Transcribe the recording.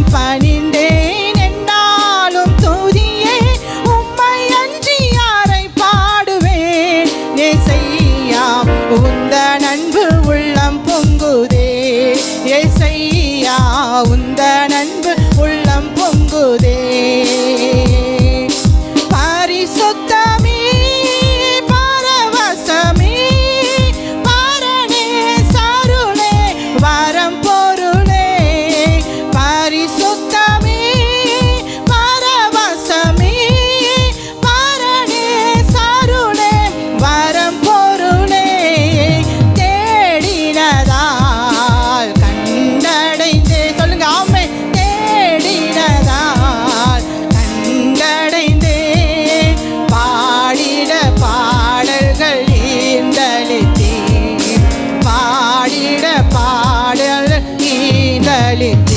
பாதம் பணிந்தேன் என்னாலும் துதியே உம்மை அன்றி யாரை பாடுவேன்? ஏசையா உந்த நண்பு உள்ளம் பொங்குதே. ஏசையா உந்த baile.